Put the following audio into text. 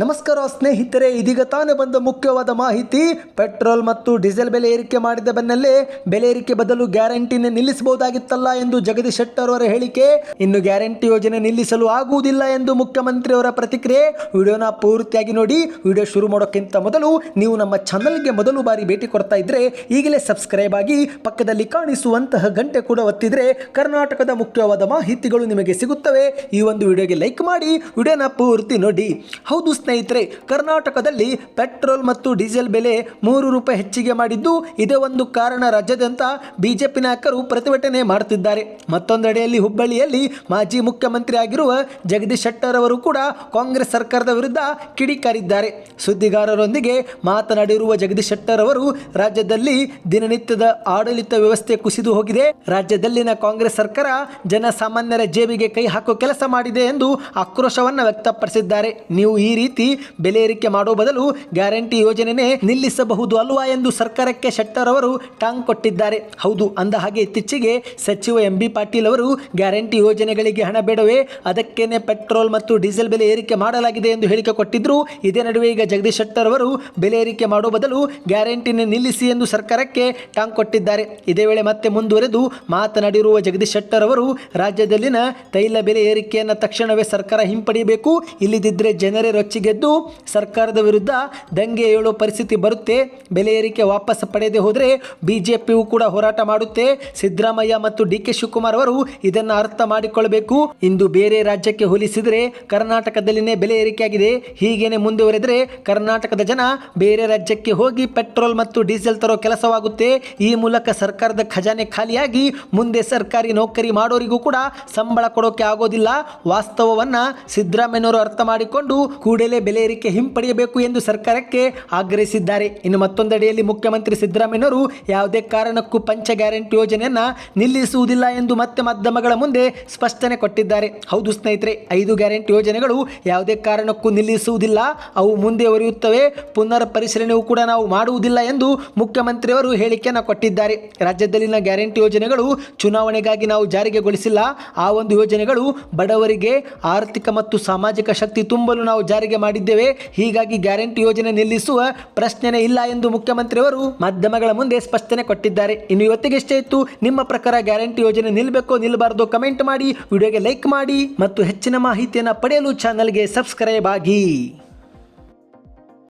ನಮಸ್ಕಾರ ಸ್ನೇಹಿತರೆ, ಇದೀಗ ತಾನೇ ಬಂದ ಮುಖ್ಯವಾದ ಮಾಹಿತಿ. ಪೆಟ್ರೋಲ್ ಮತ್ತು ಡೀಸೆಲ್ ಬೆಲೆ ಏರಿಕೆ ಮಾಡಿದ ಬೆನ್ನಲ್ಲೇ ಬೆಲೆ ಏರಿಕೆ ಬದಲು ಗ್ಯಾರಂಟಿನ ನಿಲ್ಲಿಸಬಹುದಾಗಿತ್ತಲ್ಲ ಎಂದು ಜಗದೀಶ್ ಶೆಟ್ಟರ್ ಅವರ ಹೇಳಿಕೆ. ಇನ್ನು ಗ್ಯಾರಂಟಿ ಯೋಜನೆ ನಿಲ್ಲಿಸಲು ಆಗುವುದಿಲ್ಲ ಎಂದು ಮುಖ್ಯಮಂತ್ರಿಯವರ ಪ್ರತಿಕ್ರಿಯೆ. ವಿಡಿಯೋನ ಪೂರ್ತಿಯಾಗಿ ನೋಡಿ, ವಿಡಿಯೋ ಶುರು ಮಾಡೋಕ್ಕಿಂತ ಮೊದಲು ನೀವು ನಮ್ಮ ಚಾನಲ್ಗೆ ಮೊದಲು ಬಾರಿ ಭೇಟಿ ಕೊಡ್ತಾ ಇದ್ರೆ, ಈಗಲೇ ಸಬ್ಸ್ಕ್ರೈಬ್ ಆಗಿ ಪಕ್ಕದಲ್ಲಿ ಕಾಣಿಸುವಂತಹ ಗಂಟೆ ಕೂಡ ಒತ್ತಿದ್ರೆ ಕರ್ನಾಟಕದ ಮುಖ್ಯವಾದ ಮಾಹಿತಿಗಳು ನಿಮಗೆ ಸಿಗುತ್ತವೆ. ಈ ಒಂದು ವಿಡಿಯೋಗೆ ಲೈಕ್ ಮಾಡಿ, ವಿಡಿಯೋನ ಪೂರ್ತಿ ನೋಡಿ. ಹೌದು ಸ್ನೇಹಿತರೆ, ಕರ್ನಾಟಕದಲ್ಲಿ ಪೆಟ್ರೋಲ್ ಮತ್ತು ಡೀಸೆಲ್ ಬೆಲೆ ಮೂರು ರೂಪಾಯಿ ಹೆಚ್ಚಿಗೆ ಮಾಡಿದ್ದು ಇದೇ ಒಂದು ಕಾರಣ ರಾಜ್ಯಾದ್ಯಂತ ಬಿಜೆಪಿ ನಾಯಕರು ಪ್ರತಿಭಟನೆ ಮಾಡುತ್ತಿದ್ದಾರೆ ಮತ್ತೊಂದೆಡೆಯಲ್ಲಿ ಹುಬ್ಬಳ್ಳಿಯಲ್ಲಿ ಮಾಜಿ ಮುಖ್ಯಮಂತ್ರಿ ಆಗಿರುವ ಜಗದೀಶ್ ಶೆಟ್ಟರ್ ಅವರು ಕೂಡ ಕಾಂಗ್ರೆಸ್ ಸರ್ಕಾರದ ವಿರುದ್ಧ ಕಿಡಿಕಾರಿದ್ದಾರೆ. ಸುದ್ದಿಗಾರರೊಂದಿಗೆ ಮಾತನಾಡಿರುವ ಜಗದೀಶ್ ಶೆಟ್ಟರ್ ಅವರು, ರಾಜ್ಯದಲ್ಲಿ ದಿನನಿತ್ಯದ ಆಡಳಿತ ವ್ಯವಸ್ಥೆ ಕುಸಿದು ಹೋಗಿದೆ. ರಾಜ್ಯದಲ್ಲಿನ ಕಾಂಗ್ರೆಸ್ ಸರ್ಕಾರ ಜನಸಾಮಾನ್ಯರ ಜೇಬಿಗೆ ಕೈ ಹಾಕುವ ಕೆಲಸ ಮಾಡಿದೆ ಎಂದು ಆಕ್ರೋಶವನ್ನು ವ್ಯಕ್ತಪಡಿಸಿದ್ದಾರೆ. ನೀವು ಈ ರೀತಿ ಬೆಲೆ ಏರಿಕೆ ಮಾಡೋ ಬದಲು ಗ್ಯಾರಂಟಿ ಯೋಜನೆನೇ ನಿಲ್ಲಿಸಬಹುದು ಅಲ್ವಾ ಎಂದು ಸರ್ಕಾರಕ್ಕೆ ಶೆಟ್ಟರ್ ಅವರು ಟಾಂಗ್ ಕೊಟ್ಟಿದ್ದಾರೆ. ಹೌದು, ಅಂದ ಹಾಗೆ ಇತ್ತೀಚೆಗೆ ಸಚಿವ ಎಂ ಬಿ ಪಾಟೀಲ್ ಅವರು ಗ್ಯಾರಂಟಿ ಯೋಜನೆಗಳಿಗೆ ಹಣ ಬೇಡವೇ, ಅದಕ್ಕೇನೆ ಪೆಟ್ರೋಲ್ ಮತ್ತು ಡೀಸೆಲ್ ಬೆಲೆ ಏರಿಕೆ ಮಾಡಲಾಗಿದೆ ಎಂದು ಹೇಳಿಕೆ ಕೊಟ್ಟಿದ್ರು. ಇದೇ ನಡುವೆ ಈಗ ಜಗದೀಶ್ ಶೆಟ್ಟರ್ ಅವರು ಬೆಲೆ ಏರಿಕೆ ಮಾಡೋ ಬದಲು ಗ್ಯಾರಂಟಿನೇ ನಿಲ್ಲಿಸಿ ಎಂದು ಸರ್ಕಾರಕ್ಕೆ ಟಾಂಗ್ ಕೊಟ್ಟಿದ್ದಾರೆ. ಇದೇ ವೇಳೆ ಮತ್ತೆ ಮುಂದುವರೆದು ಮಾತನಾಡಿರುವ ಜಗದೀಶ್ ಶೆಟ್ಟರ್ ಅವರು, ರಾಜ್ಯದಲ್ಲಿನ ತೈಲ ಬೆಲೆ ಏರಿಕೆಯನ್ನು ತಕ್ಷಣವೇ ಸರ್ಕಾರ ಹಿಂಪಡೆಯಬೇಕು ಇಲ್ಲದಿದ್ದರೆ ಜನರೇ ರೊಚ್ಚಿಗೆದ್ದು ಸರ್ಕಾರದ ವಿರುದ್ಧ ದಂಗೆ ಏಳೋ ಪರಿಸ್ಥಿತಿ ಬರುತ್ತೆ. ಬೆಲೆ ಏರಿಕೆ ವಾಪಸ್ ಪಡೆಯದೆ ಹೋದರೆ ಬಿಜೆಪಿಯು ಕೂಡ ಹೋರಾಟ ಮಾಡುತ್ತೆ. ಸಿದ್ದರಾಮಯ್ಯ ಮತ್ತು ಡಿ ಕೆ ಶಿವಕುಮಾರ್ ಅವರು ಇದನ್ನು ಅರ್ಥ ಮಾಡಿಕೊಳ್ಳಬೇಕು ಇಂದು ಬೇರೆ ರಾಜ್ಯಕ್ಕೆ ಹೋಲಿಸಿದರೆ ಕರ್ನಾಟಕದಲ್ಲಿನೇ ಬೆಲೆ ಏರಿಕೆಯಾಗಿದೆ. ಹೀಗೇನೆ ಮುಂದುವರೆದರೆ ಕರ್ನಾಟಕದ ಜನ ಬೇರೆ ರಾಜ್ಯಕ್ಕೆ ಹೋಗಿ ಪೆಟ್ರೋಲ್ ಮತ್ತು ಡೀಸೆಲ್ ತರೋ ಕೆಲಸವಾಗುತ್ತೆ. ಈ ಮೂಲಕ ಸರ್ಕಾರದ ಖಜಾನೆ ಖಾಲಿಯಾಗಿ ಮುಂದೆ ಸರ್ಕಾರಿ ನೌಕರಿ ಮಾಡೋರಿಗೂ ಕೂಡ ಸಂಬಳ ಕೊಡೋಕೆ ಆಗೋದಿಲ್ಲ. ವಾಸ್ತವವನ್ನ ಸಿದ್ದರಾಮಯ್ಯನವರು ಅರ್ಥ ಮಾಡಿಕೊಂಡು ಕೂಡಲೇ ಬೆಲೆ ಏರಿಕೆ ಹಿಂಪಡೆಯಬೇಕು ಎಂದು ಸರ್ಕಾರಕ್ಕೆ ಆಗ್ರಹಿಸಿದ್ದಾರೆ. ಇನ್ನು ಮತ್ತೊಂದೆಡೆಯಲ್ಲಿ ಮುಖ್ಯಮಂತ್ರಿ ಸಿದ್ದರಾಮಯ್ಯನವರು ಯಾವುದೇ ಕಾರಣಕ್ಕೂ ಪಂಚ ಗ್ಯಾರಂಟಿ ಯೋಜನೆಯನ್ನ ನಿಲ್ಲಿಸುವುದಿಲ್ಲ ಎಂದು ಮತ್ತೆ ಮಾಧ್ಯಮಗಳ ಮುಂದೆ ಸ್ಪಷ್ಟನೆ ಕೊಟ್ಟಿದ್ದಾರೆ. ಹೌದು ಸ್ನೇಹಿತರೆ, ಐದು ಗ್ಯಾರಂಟಿ ಯೋಜನೆಗಳು ಯಾವುದೇ ಕಾರಣಕ್ಕೂ ನಿಲ್ಲಿಸುವುದಿಲ್ಲ. ಅವು ಮುಂದೆ ಒರೆಯುತ್ತವೆ. ಪುನರ್ ಪರಿಶೀಲನೆಯೂ ಕೂಡ ನಾವು ಮಾಡುವುದಿಲ್ಲ ಎಂದು ಮುಖ್ಯಮಂತ್ರಿಯವರು ಹೇಳಿಕೆಯನ್ನು ಕೊಟ್ಟಿದ್ದಾರೆ. ರಾಜ್ಯದಲ್ಲಿನ ಗ್ಯಾರಂಟಿ ಯೋಜನೆಗಳು ಚುನಾವಣೆಗಾಗಿ ನಾವು ಜಾರಿಗೆಗೊಳಿಸಿಲ್ಲ ಆ ಒಂದು ಯೋಜನೆಗಳು ಬಡವರಿಗೆ ಆರ್ಥಿಕ ಮತ್ತು ಸಾಮಾಜಿಕ ಶಕ್ತಿ ತುಂಬಲು ನಾವು ಜಾರಿಗೆ ಮಾಡಿದ್ದೇವೆ. ಹೀಗಾಗಿ ಗ್ಯಾರಂಟಿ ಯೋಜನೆ ನಿಲ್ಲಿಸುವ ಪ್ರಶ್ನೆನೇ ಇಲ್ಲ ಎಂದು ಮುಖ್ಯಮಂತ್ರಿಯವರು ಮಾಧ್ಯಮಗಳ ಮುಂದೆ ಸ್ಪಷ್ಟನೆ ಕೊಟ್ಟಿದ್ದಾರೆ. ಇನ್ನು ಇವತ್ತಿಗೆ ಇಷ್ಟೇ ಇತ್ತು, ನಿಮ್ಮ ಪ್ರಕಾರ ಗ್ಯಾರಂಟಿ ಯೋಜನೆ ನಿಲ್ಲಬೇಕೋ ನಿಲ್ಲಬಾರ್ದು ಕಮೆಂಟ್ ಮಾಡಿ, ವಿಡಿಯೋಗೆ ಲೈಕ್ ಮಾಡಿ ಮತ್ತು ಹೆಚ್ಚಿನ ಮಾಹಿತಿಯನ್ನು ಪಡೆಯಲು ಚಾನಲ್ಗೆ ಸಬ್ಸ್ಕ್ರೈಬ್ ಆಗಿ.